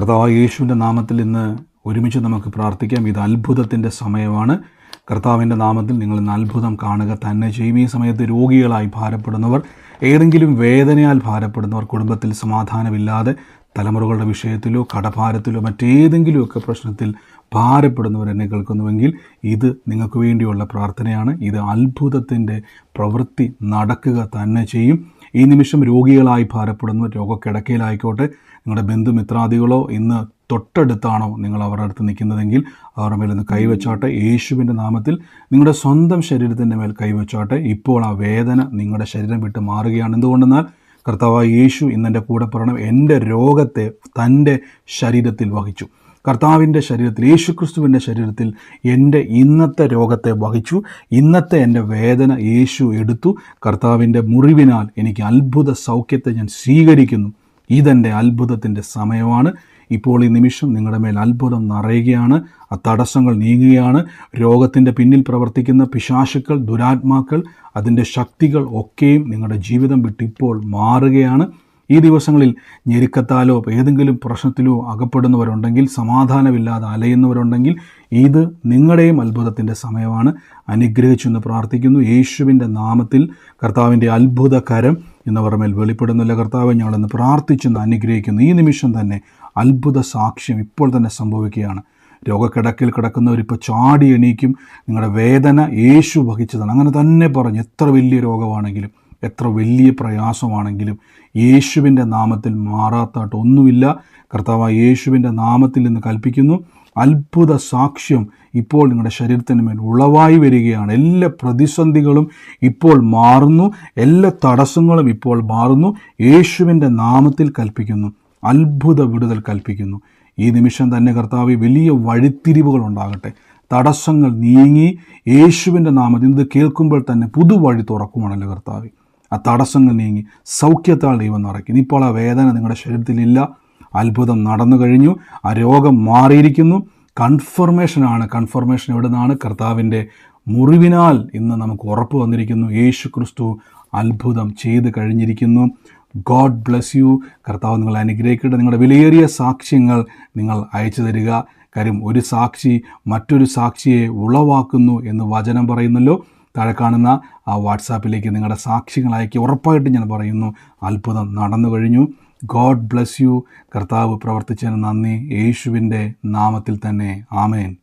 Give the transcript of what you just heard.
കർത്താവ് യേശുവിന്റെ നാമത്തിൽ ഇന്ന് ഒരുമിച്ച് നമുക്ക് പ്രാർത്ഥിക്കാം. ഇത് അത്ഭുതത്തിന്റെ സമയമാണ്. കർത്താവിന്റെ നാമത്തിൽ നിങ്ങൾ ഇന്ന് അത്ഭുതം കാണുക തന്നെ ചെയ്യും. ഈ സമയത്ത് രോഗികളായി ഭാരപ്പെടുന്നവർ ഏതെങ്കിലും വേദനയാൽ ഭാരപ്പെടുന്നവർ കുടുംബത്തിൽ സമാധാനമില്ലാതെ തലമുറകളുടെ വിഷയത്തിലോ കടഭാരത്തിലോ മറ്റേതെങ്കിലുമൊക്കെ പ്രശ്നത്തിൽ ഭാരപ്പെടുന്നവർ എന്നെ കേൾക്കുന്നുവെങ്കിൽ ഇത് നിങ്ങൾക്ക് വേണ്ടിയുള്ള പ്രാർത്ഥനയാണ്. ഇത് അത്ഭുതത്തിന്റെ പ്രവൃത്തി നടക്കുക തന്നെ ചെയ്യും. ഈ നിമിഷം രോഗികളായി ഭാരപ്പെടുന്നു. രോഗക്കിടക്കയിലായിക്കോട്ടെ നിങ്ങളുടെ ബന്ധുമിത്രാദികളോ ഇന്ന് തൊട്ടടുത്താണോ നിങ്ങൾ അവരുടെ അടുത്ത് നിൽക്കുന്നതെങ്കിൽ അവരുടെ മേൽ ഒന്ന് കൈവച്ചാട്ടെ. യേശുവിന്റെ നാമത്തിൽ നിങ്ങളുടെ സ്വന്തം ശരീരത്തിന്റെ മേൽ കൈവച്ചാട്ടെ. ഇപ്പോൾ ആ വേദന നിങ്ങളുടെ ശരീരം വിട്ട് മാറുകയാണ്. എന്തുകൊണ്ടെന്നാൽ കർത്താവായ യേശു ഇന്നെന്റെ കൂടെ പറയണം എന്റെ രോഗത്തെ തന്റെ ശരീരത്തിൽ വഹിച്ചു. കർത്താവിന്റെ ശരീരത്തിൽ യേശുക്രിസ്തുവിന്റെ ശരീരത്തിൽ എന്റെ ഇന്നത്തെ രോഗത്തെ വഹിച്ചു ഇന്നത്തെ എന്റെ വേദന യേശു എടുത്തു കർത്താവിന്റെ മുറിവിനാൽ എനിക്ക് അത്ഭുത സൗഖ്യത്തെ ഞാൻ സ്വീകരിക്കുന്നു. ഇതെന്റെ അത്ഭുതത്തിന്റെ സമയമാണ്. ഇപ്പോൾ ഈ നിമിഷം നിങ്ങളുടെ മേൽ അത്ഭുതം നിറയുകയാണ് ആ തടസ്സങ്ങൾ നീങ്ങുകയാണ്. രോഗത്തിന്റെ പിന്നിൽ പ്രവർത്തിക്കുന്ന പിശാശുക്കൾ ദുരാത്മാക്കൾ അതിന്റെ ശക്തികൾ ഒക്കെയും നിങ്ങളുടെ ജീവിതം വിട്ടിപ്പോൾ മാറുകയാണ്. ഈ ദിവസങ്ങളിൽ ഞെരുക്കത്താലോ ഏതെങ്കിലും പ്രശ്നത്തിലോ അകപ്പെടുന്നവരുണ്ടെങ്കിൽ സമാധാനമില്ലാതെ അലയുന്നവരുണ്ടെങ്കിൽ ഇത് നിങ്ങളുടെയും അത്ഭുതത്തിന്റെ സമയമാണ്. അനുഗ്രഹിച്ചെന്ന് പ്രാർത്ഥിക്കുന്നു. യേശുവിന്റെ നാമത്തിൽ കർത്താവിന്റെ അത്ഭുതകരം എന്നവർ മേൽ വെളിപ്പെടുന്നില്ല. കർത്താവ് ഞങ്ങളെന്ന് പ്രാർത്ഥിച്ചെന്ന് അനുഗ്രഹിക്കുന്നു. ഈ നിമിഷം തന്നെ അത്ഭുത സാക്ഷ്യം ഇപ്പോൾ തന്നെ സംഭവിക്കുകയാണ്. രോഗക്കിടക്കിൽ കിടക്കുന്നവരിപ്പോൾ ചാടി എണീക്കും. നിങ്ങളുടെ വേദന യേശു വഹിച്ചതാണ്. അങ്ങനെ തന്നെ പറഞ്ഞു എത്ര വലിയ രോഗമാണെങ്കിലും എത്ര വലിയ പ്രയാസമാണെങ്കിലും യേശുവിന്റെ നാമത്തിൽ മാറാത്തായിട്ട് ഒന്നുമില്ല. കർത്താവ് യേശുവിന്റെ നാമത്തിൽ നിന്ന് കൽപ്പിക്കുന്നു. അത്ഭുത സാക്ഷ്യം ഇപ്പോൾ നിങ്ങളുടെ ശരീരത്തിന് മേൽ ഉളവായി വരികയാണ്. എല്ലാ പ്രതിസന്ധികളും ഇപ്പോൾ മാറുന്നു. എല്ലാ തടസ്സങ്ങളും ഇപ്പോൾ മാറുന്നു. യേശുവിന്റെ നാമത്തിൽ കൽപ്പിക്കുന്നു. അത്ഭുത വിടുതൽ കൽപ്പിക്കുന്നു. ഈ നിമിഷം തന്നെ കർത്താവ് വലിയ വഴിത്തിരിവുകൾ ഉണ്ടാകട്ടെ. തടസ്സങ്ങൾ നീങ്ങി യേശുവിന്റെ നാമത്തിൽ ഇത് കേൾക്കുമ്പോൾ തന്നെ പുതുവഴി തുറക്കുവാണല്ലോ കർത്താവ്. ആ തടസ്സങ്ങൾ നീങ്ങി സൗഖ്യത്താൽ ദൈവം നിറയ്ക്കും ഇപ്പോൾ ആ വേദന നിങ്ങളുടെ ശരീരത്തിലില്ല. അത്ഭുതം നടന്നു കഴിഞ്ഞു. ആ രോഗം മാറിയിരിക്കുന്നു. കൺഫർമേഷനാണ് കൺഫർമേഷൻ എവിടെ നിന്നാണ് കർത്താവിന്റെ മുറിവിനാൽ ഇന്ന് നമുക്ക് ഉറപ്പ് വന്നിരിക്കുന്നു. യേശു ക്രിസ്തു അത്ഭുതം ചെയ്ത് കഴിഞ്ഞിരിക്കുന്നു. ഗോഡ് ബ്ലെസ് യു കർത്താവ് നിങ്ങൾ അനുഗ്രഹിക്കട്ടെ. നിങ്ങളുടെ വിലയേറിയ സാക്ഷ്യങ്ങൾ നിങ്ങൾ അയച്ചു തരിക. കാര്യം ഒരു സാക്ഷി മറ്റൊരു സാക്ഷിയെ ഉളവാക്കുന്നു എന്ന് വചനം പറയുന്നല്ലോ. താഴെ കാണുന്ന ആ വാട്സാപ്പിലേക്ക് നിങ്ങളുടെ അയക്കി ഉറപ്പായിട്ട് ഞാൻ പറയുന്നു അത്ഭുതം നടന്നു കഴിഞ്ഞു. God bless you. കർത്താവ് പ്രവർത്തിച്ചതിന് നന്ദി. യേശുവിന്റെ നാമത്തിൽ തന്നെ. ആമേൻ.